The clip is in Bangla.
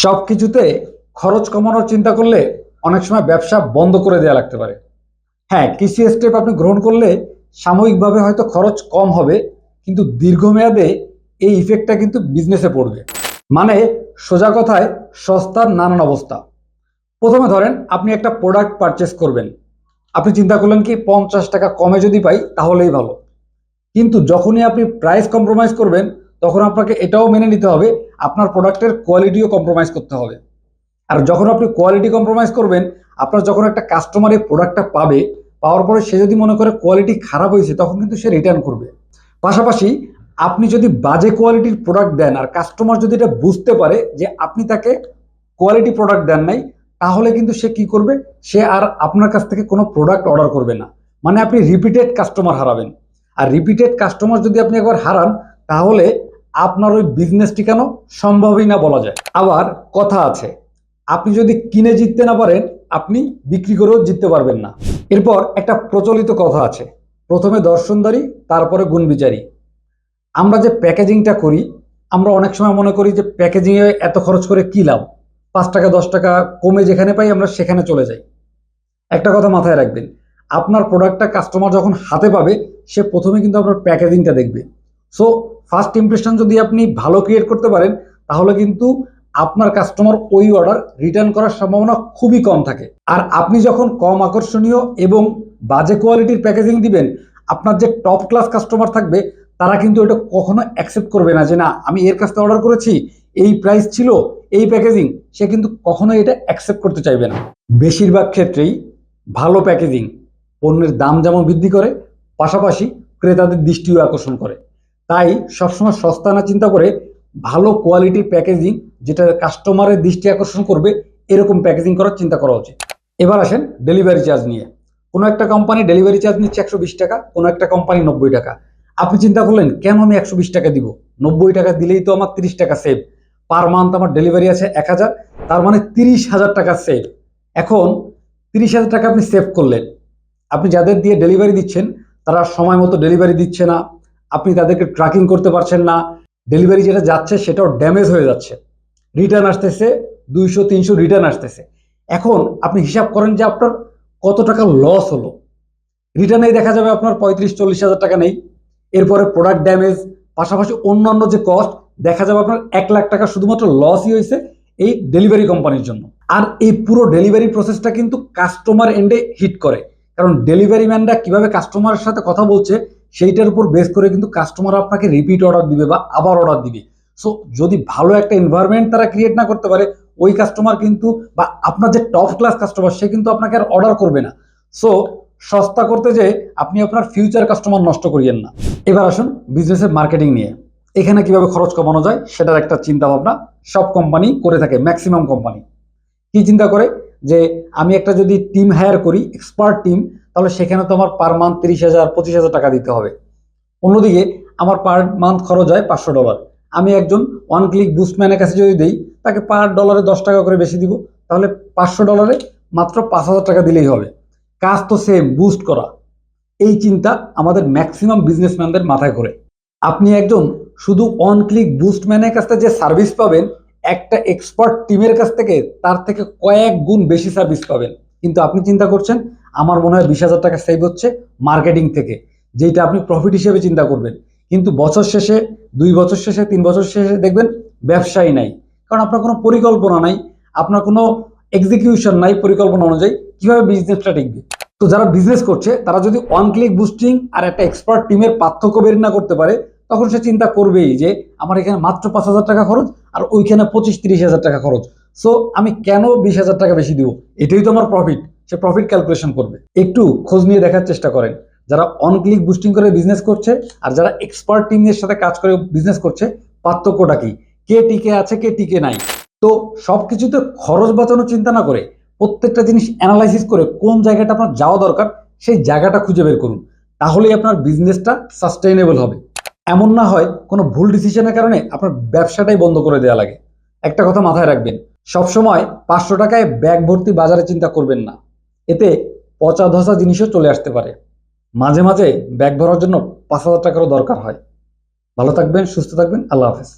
সব কিছুতে খরচ কমানোর চিন্তা করলে অনেক সময় ব্যবসা বন্ধ করে দেওয়া লাগতে পারে। হ্যাঁ কিছু স্টেপ আপনি গ্রহণ করলে সাময়িকভাবে হয়তো খরচ কম হবে, কিন্তু দীর্ঘমেয়াদে এই ইফেক্টটা কিন্তু বিজনেসে পড়বে। মানে সোজা কথায় সস্তার নানান অবস্থা। প্রথমে ধরেন আপনি একটা প্রোডাক্ট পারচেস করবেন। আপনি চিন্তা করলেন কি, পঞ্চাশ টাকা কমে যদি পাই তাহলেই ভালো। কিন্তু যখনই আপনি প্রাইস কম্প্রোমাইজ করবেন তখন আপনাকে এটাও মেনে নিতে হবে, আপনার প্রোডাক্টের কোয়ালিটিও কম্প্রোমাইজ করতে হবে। আর যখন আপনি কোয়ালিটি কম্প্রোমাইজ করবেন, আপনার যখন একটা কাস্টমার এই প্রোডাক্টটা পাবে, পাওয়ার পরে সে যদি মনে করে কোয়ালিটি খারাপ হয়েছে, তখন কিন্তু সে রিটার্ন করবে। পাশাপাশি আপনি যদি বাজে কোয়ালিটির প্রোডাক্ট দেন আর কাস্টমার যদি এটা বুঝতে পারে যে আপনি তাকে কোয়ালিটি প্রোডাক্ট দেন নাই, তাহলে কিন্তু সে কি করবে? সে আর আপনার কাছ থেকে কোনো প্রোডাক্ট অর্ডার করবে না। মানে আপনি রিপিটেড কাস্টমার হারাবেন। আর রিপিটেড কাস্টমার যদি আপনি একবার হারান, তাহলে আপনার ওই বিজনেস টিকানো সম্ভবই না বলা যায়। আবার কথা আছে, আপনি যদি কিনে জিততে না পারেন, আপনি বিক্রি করেও জিততে পারবেন না। এরপর একটা প্রচলিত কথা আছে, প্রথমে দর্শনদারি, তারপরে গুণবিচারী। আমরা যে প্যাকেজিংটা করি, আমরা অনেক সময় মনে করি যে প্যাকেজিংয়ে এত খরচ করে কী লাভ? পাঁচ টাকা, দশ টাকা কমে যেখানে পাই আমরা সেখানে চলে যাই। একটা কথা মাথায় রাখবেন, আপনার প্রোডাক্টটা কাস্টমার যখন হাতে পাবে, সে প্রথমে কিন্তু আপনার প্যাকেজিংটা দেখবে। সো ফার্স্ট ইমপ্রেশন যদি আপনি ভালো ক্রিয়েট করতে পারেন, তাহলে কিন্তু আপনার কাস্টমার ওই অর্ডার রিটার্ন করার সম্ভাবনা খুবই কম থাকে। আর আপনি যখন কম আকর্ষণীয় এবং বাজে কোয়ালিটির প্যাকেজিং দিবেন, আপনার যে টপ ক্লাস কাস্টমার থাকবে, তারা কিন্তু এটা কখনো অ্যাকসেপ্ট করবে না যে, না, আমি এর কাছ থেকে অর্ডার করেছি, এই প্রাইস ছিল, এই প্যাকেজিং সে কিন্তু কখনো এটা অ্যাকসেপ্ট করতে চাইবে না। বেশিরভাগ ক্ষেত্রেই ভালো প্যাকেজিং পণ্যের দাম যেমন বৃদ্ধি করে, পাশাপাশি ক্রেতাদের দৃষ্টিও আকর্ষণ করে। তাই সবসময় সস্তা না চিন্তা করে ভালো কোয়ালিটির প্যাকেজিং যেটা কাস্টমারের দৃষ্টি আকর্ষণ করবে, এরকম প্যাকেজিং করার চিন্তা করা উচিত। এবার আসেন ডেলিভারি চার্জ নিয়ে। কোনো একটা কোম্পানি ডেলিভারি চার্জ নিচ্ছে একশো বিশ টাকা, কোনো একটা কোম্পানি নব্বই টাকা। আপনি চিন্তা করলেন, কেন আমি একশো বিশ টাকা দিব? নব্বই টাকা দিলেই তো আমার তিরিশ টাকা সেভ পার মান্থ আমার ডেলিভারি আছে এক হাজার, তার মানে তিরিশ হাজার টাকা সেভ এখন তিরিশ হাজার টাকা আপনি সেভ করলেন। আপনি যাদের দিয়ে ডেলিভারি দিচ্ছেন, তারা সময় মতো ডেলিভারি দিচ্ছে না আপনি তাদেরকে ট্র্যাকিং করতে পারছেন না ডেলিভারি যেটা যাচ্ছে সেটাও ড্যামেজ হয়ে যাচ্ছে। রিটার্ন আসতেছে, দুইশো, তিনশো রিটার্ন আসতেছে। এখন আপনি হিসাব করেন যে আপনার কত টাকা লস হলো। রিটার্নেই দেখা যাবে আপনার পঁয়ত্রিশ, চল্লিশ হাজার টাকা নেই। এরপরে প্রোডাক্ট ড্যামেজ পাশাপাশি অন্যান্য যে কস্ট দেখা যাবে আপনার এক লাখ টাকা শুধুমাত্র লসই হয়েছে এই ডেলিভারি কোম্পানির জন্য। আর এই পুরো ডেলিভারি প্রসেসটা কিন্তু কাস্টমার এন্ডে হিট করে। কারণ ডেলিভারি ম্যানরা কীভাবে কাস্টমারের সাথে কথা বলছে সেইটার উপর বেস করে কিন্তু কাস্টমার আপনাকে রিপিট অর্ডার দিবে বা আবার অর্ডার দিবে। সো যদি ভালো একটা এনভায়রনমেন্ট তারা ক্রিয়েট না করতে পারে, ওই কাস্টমার কিন্তু বা আপনার যে টপ ক্লাস কাস্টমার সে কিন্তু আপনাকে আর অর্ডার করবে না। সো সস্তা করতে যে আপনি আপনার ফিউচার কাস্টমার নষ্ট করিয়েন না। এবার আসুন বিজনেসের মার্কেটিং নিয়ে। এখানে কীভাবে খরচ কমানো যায়, সেটার একটা চিন্তা ভাবনা। সব কোম্পানি করে থাকে ম্যাক্সিমাম কোম্পানি কি চিন্তা করে? যে আমি একটা যদি টিম হায়ার করি এক্সপার্ট টিম তাহলে সেখানে তো আমার পার মান্থ তিরিশ হাজার, পঁচিশ হাজার টাকা দিতে হবে। অন্যদিকে আমার পার মান্থ খরচ হয় পাঁচশো ডলার। আমি একজন ওয়ান ক্লিক বুস্টম্যানের কাছে যদি দিই, তাকে পার ডলারে দশ টাকা করে বেশি দিব। তাহলে পাঁচশো ডলারে মাত্র পাঁচ হাজার টাকা দিলেই হবে। কাজ তো সেম বুস্ট করা। এই চিন্তা আমাদের ম্যাক্সিমাম বিজনেসম্যানদের মাথায় করে আপনি একজন শুধু অন ক্লিক বুস্টম্যানের কাছ থেকে যে সার্ভিস পাবেন, একটা এক্সপার্ট টিমের কাছ থেকে তার থেকে কয়েক গুণ বেশি সার্ভিস পাবেন। কিন্তু আপনি চিন্তা করছেন আমার মনে হয় বিশ হাজার টাকা সেভ হচ্ছে মার্কেটিং থেকে যেটা আপনি প্রফিট হিসেবে চিন্তা করবেন। কিন্তু বছর শেষে, দুই বছর শেষে, তিন বছর শেষে দেখবেন ব্যবসায়ী নাই। কারণ আপনার কোনো পরিকল্পনা নাই, আপনার কোনো এক্সিকিউশন নাই পরিকল্পনা অনুযায়ী কীভাবে বিজনেসটা টিকবে। তো যারা বিজনেস করছে, তারা যদি ওয়ান ক্লিক বুস্টিং আর একটা এক্সপার্ট টিমের পার্থক্য বের না করতে পারে, তখন সে চিন্তা করবেই যে আমার এখানে মাত্র পাঁচ হাজার টাকা খরচ আর ওইখানে পঁচিশ তিরিশ হাজার টাকা খরচ। সো আমি কেন বিশ হাজার টাকা বেশি দিব? এটাই তো আমার প্রফিট সে প্রফিট ক্যালকুলেশন করবে। একটু খোঁজ নিয়ে দেখার চেষ্টা করেন। যারা অন ক্লিক বুস্টিং করে বিজনেস করছে আর যারা এক্সপার্ট টিমের সাথে কাজ করে বিজনেস করছে, পার্থক্যটা কি? কে টিকে আছে, কে টিকে নাই? তো সব কিছুতে খরচ বাঁচানোর চিন্তা না করে প্রত্যেকটা জিনিস অ্যানালাইসিস করে কোন জায়গাটা আপনার যাওয়া দরকার, সেই জায়গাটা খুঁজে বের করুন। তাহলেই আপনার বিজনেসটা সাস্টেইনেবল হবে। এমন না হয় কোনো ভুল ডিসিশনের কারণে আপনার ব্যবসাটাই বন্ধ করে দেওয়া লাগে। একটা কথা মাথায় রাখবেন, সবসময় পাঁচশো টাকায় ব্যাগ ভর্তি বাজারে চিন্তা করবেন না। এতে পচা ধসা জিনিসও চলে আসতে পারে। মাঝে মাঝে ব্যাগ ভরার জন্য পাঁচ হাজার টাকারও দরকার হয়। ভালো থাকবেন, সুস্থ থাকবেন, আল্লাহ হাফেজ।